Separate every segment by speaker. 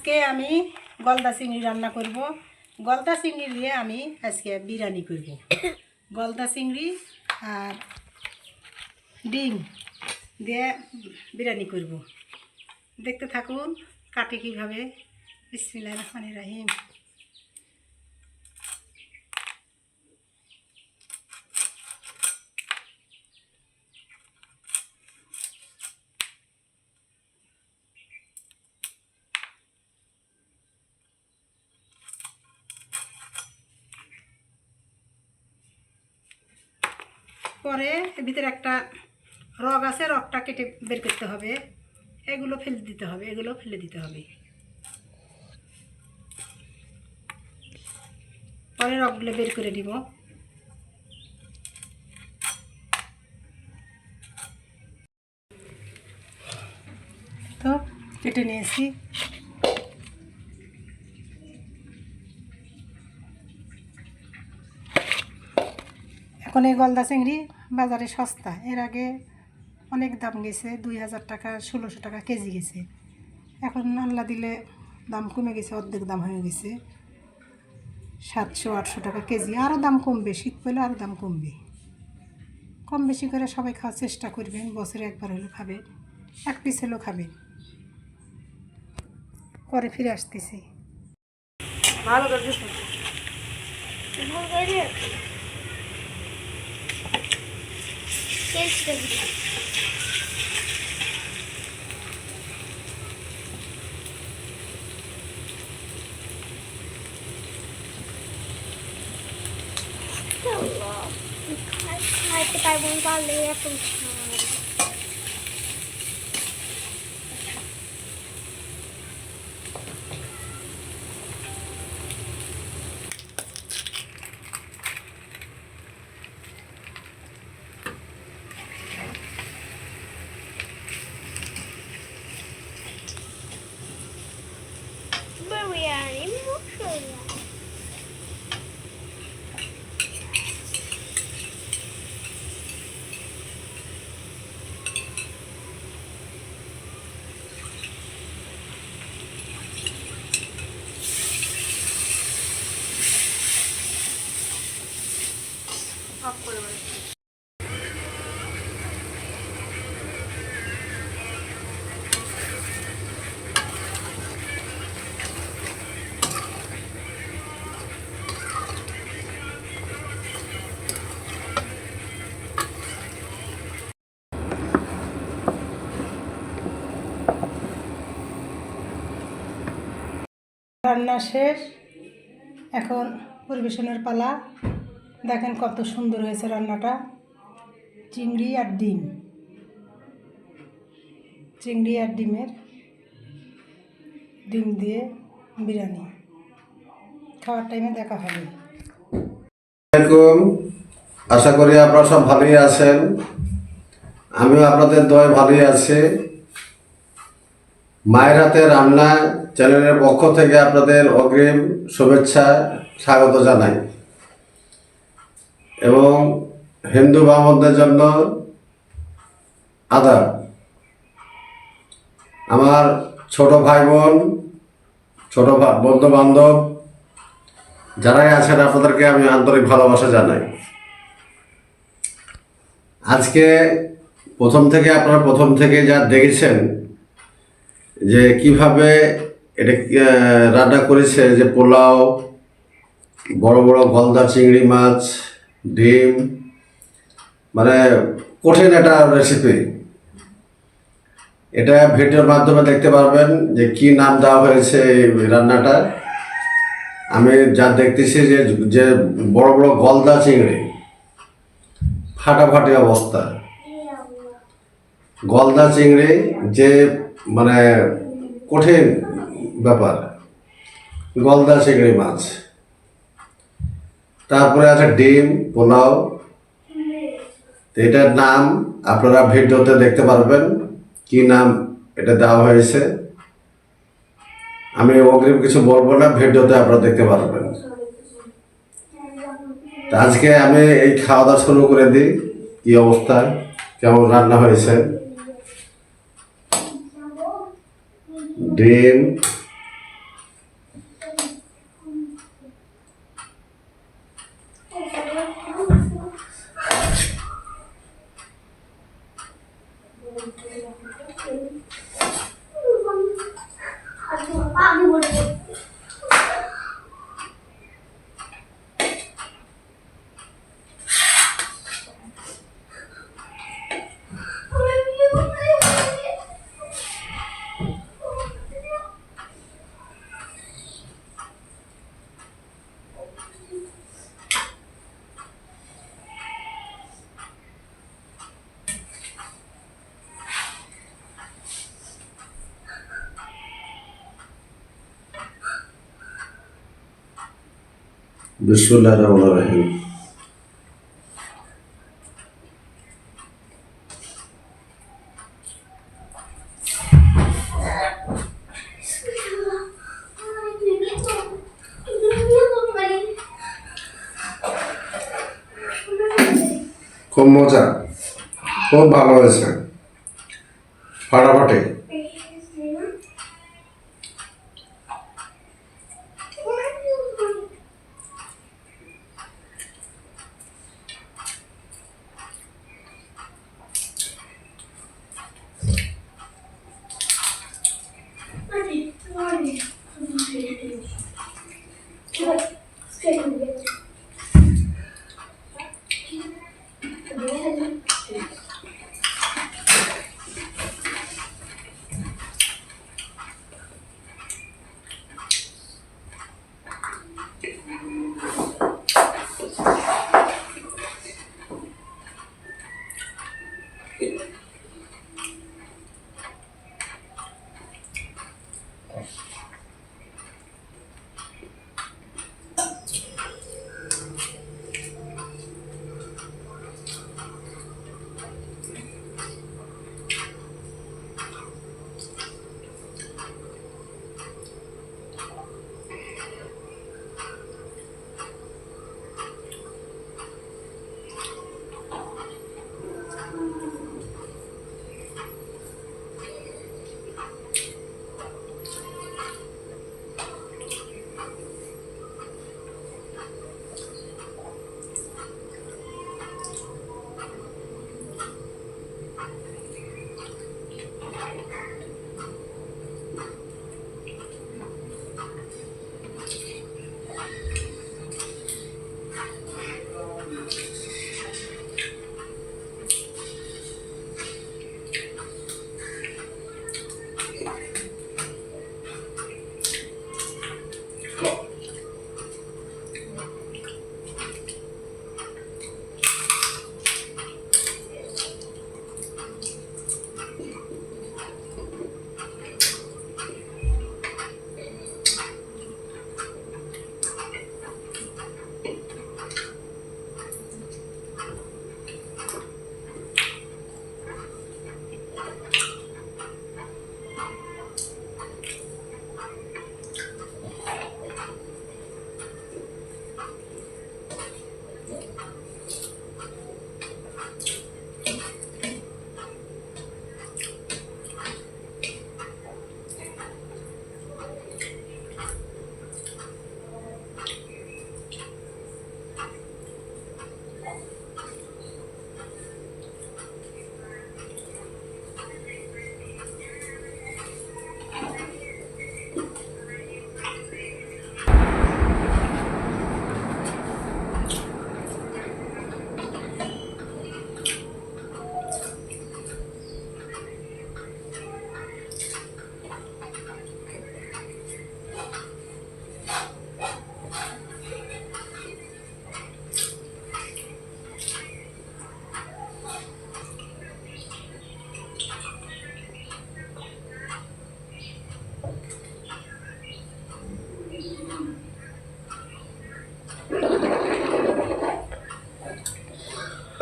Speaker 1: আজকে আমি গলদা চিংড়ি রান্না করব। গলদা চিংড়ি দিয়ে আমি আজকে বিরিয়ানি করব। গলদা চিংড়ি আর ডিম দিয়ে বিরিয়ানি করব। দেখতে থাকুন কাটে কীভাবে। বিসমিল্লা রহমান রাহিম। পরে এর ভিতরে একটা রগ আছে, রগটা কেটে বের করতে হবে। এগুলো ফেলে দিতে হবে, এগুলো ফেলে দিতে হবে। পরে রগগুলো বের করে দিব তো কেটে নিয়েছি। এখন এই গলদা চিংড়ি বাজারে সস্তা। এর আগে অনেক দাম গেছে, দুই হাজার টাকা, ষোলোশো টাকা কেজি গেছে। এখন আল্লাহ দিলে দাম কমে গেছে, অর্ধেক দাম হয়ে গেছে। সাতশো, আটশো টাকা কেজি। আরও দাম কমবে, শীত পেলে আরও দাম কমবে। কম বেশি করে সবাই খাওয়ার চেষ্টা করবেন, বছরে একবার হলেও খাবেন, এক পিস হলেও খাবেন। পরে ফিরে আসতেছি।
Speaker 2: ভালো করে
Speaker 3: 坚持的 you
Speaker 2: can. So, because
Speaker 1: রান্না শেষ। এখন পরিবেশনের পালা। দেখেন কত সুন্দর হয়েছে রান্নাটা। চিংড়ি আর ডিম। চিংড়ি আর ডিমের ডিম দিয়ে বিরিয়ানি। খাওয়ার টাইমে দেখা হবে।
Speaker 4: আশা করি আপনারা সব ভালোই আছেন। আমিও আপনাদের দয় ভালোই আছি। মায়ের হাতে রান্না চ্যানেলের পক্ষ থেকে আপনাদের অগ্রিম শুভেচ্ছা, স্বাগত জানাই। এবং হিন্দু বামনদের জন্য আদাব আমার ছোট ভাই বোন ছোট বন্ধু বান্ধব, যারাই আছেন আপনাদেরকে আমি আন্তরিক ভালোবাসা জানাই। আজকে প্রথম থেকে, আপনারা প্রথম থেকে যা দেখেছেন, যে কীভাবে এটা রান্না করেছে, যে পোলাও, বড় বড় গলদা চিংড়ি মাছ ডিম মানে কঠিন একটা রেসিপি এটা ভিডিওর মাধ্যমে দেখতে পারবেন যে কি নাম দেওয়া হয়েছে এই রান্নাটা। আমি যা দেখতেছি যে যে বড় বড় গলদা চিংড়ি। ফাটাফাটি অবস্থা। গলদা চিংড়ি যে মানে কঠিন ব্যাপার। গলদা চিংড়ি মাছ। তারপরে আছে ডিম, পোলাও। এটার নাম আপনারা ভিডিওতে দেখতে পারবেন কি নাম এটা দেওয়া হয়েছে। আমি অগ্রিম কিছু বলব না, ভিডিওতে আপনারা দেখতে পারবেন। আজকে আমি এই খাওয়া দাওয়া শুরু করে দিই, কি অবস্থা, কেমন রান্না হয়েছে? ডিম বিসমুল্লাহ রহমান রহিম। খুব মজা খুব ভালো হয়েছে। ফাটাফাটি।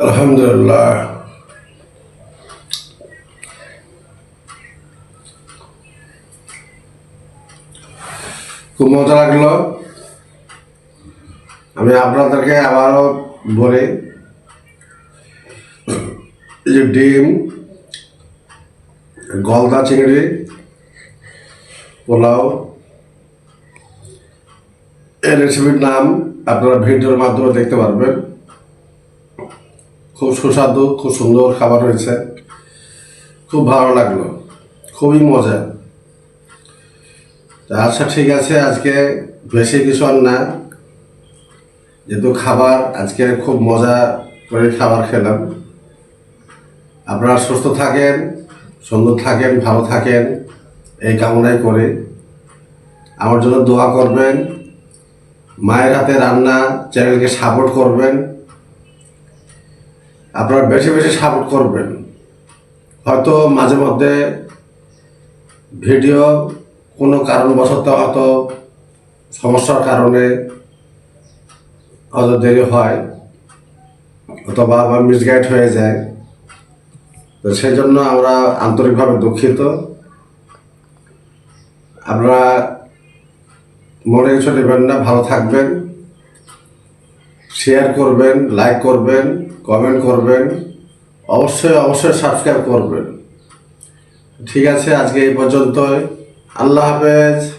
Speaker 4: আলহামদুলিল্লাহ। খুব মজা লাগল। আমি আপনাদেরকে আবারও বলি যে ডিম, গলদা চিংড়ি, পোলাও, এই রেসিপির নাম আপনারা ভিডিওর মাধ্যমে দেখতে পারবেন। খুব সুস্বাদু, খুব সুন্দর খাবার হয়েছে। খুব ভালো লাগল। খুবই মজা। আচ্ছা ঠিক আছে, আজকে বেশি কিছু আর না। যেহেতু খাবার, আজকে খুব মজা করে খাবার খেলাম। আপনারা সুস্থ থাকেন, সুন্দর থাকেন, ভালো থাকেন, এই কামনাই করে। আমার জন্য দোয়া করবেন। মায়ের হাতে রান্না, চ্যানেলকে সাপোর্ট করবেন। আপনারা বেশি বেশি সাপোর্ট করবেন। হয়তো মাঝে মধ্যে ভিডিও কোনো কারণবশত হয়তো সমস্যার কারণে হয়তো দেরি হয়, অথবা আবার মিসগাইড হয়ে যায়। তো সেই জন্য আমরা আন্তরিকভাবে দুঃখিত। আপনারা মনে কিছু নেবেন না, ভালো থাকবেন। শেয়ার করবেন লাইক করবেন। কমেন্ট করবেন অবশ্যই অবশ্যই সাবস্ক্রাইব করবেন। ঠিক আছে আজকে এই পর্যন্তই। আল্লাহ হাফেজ।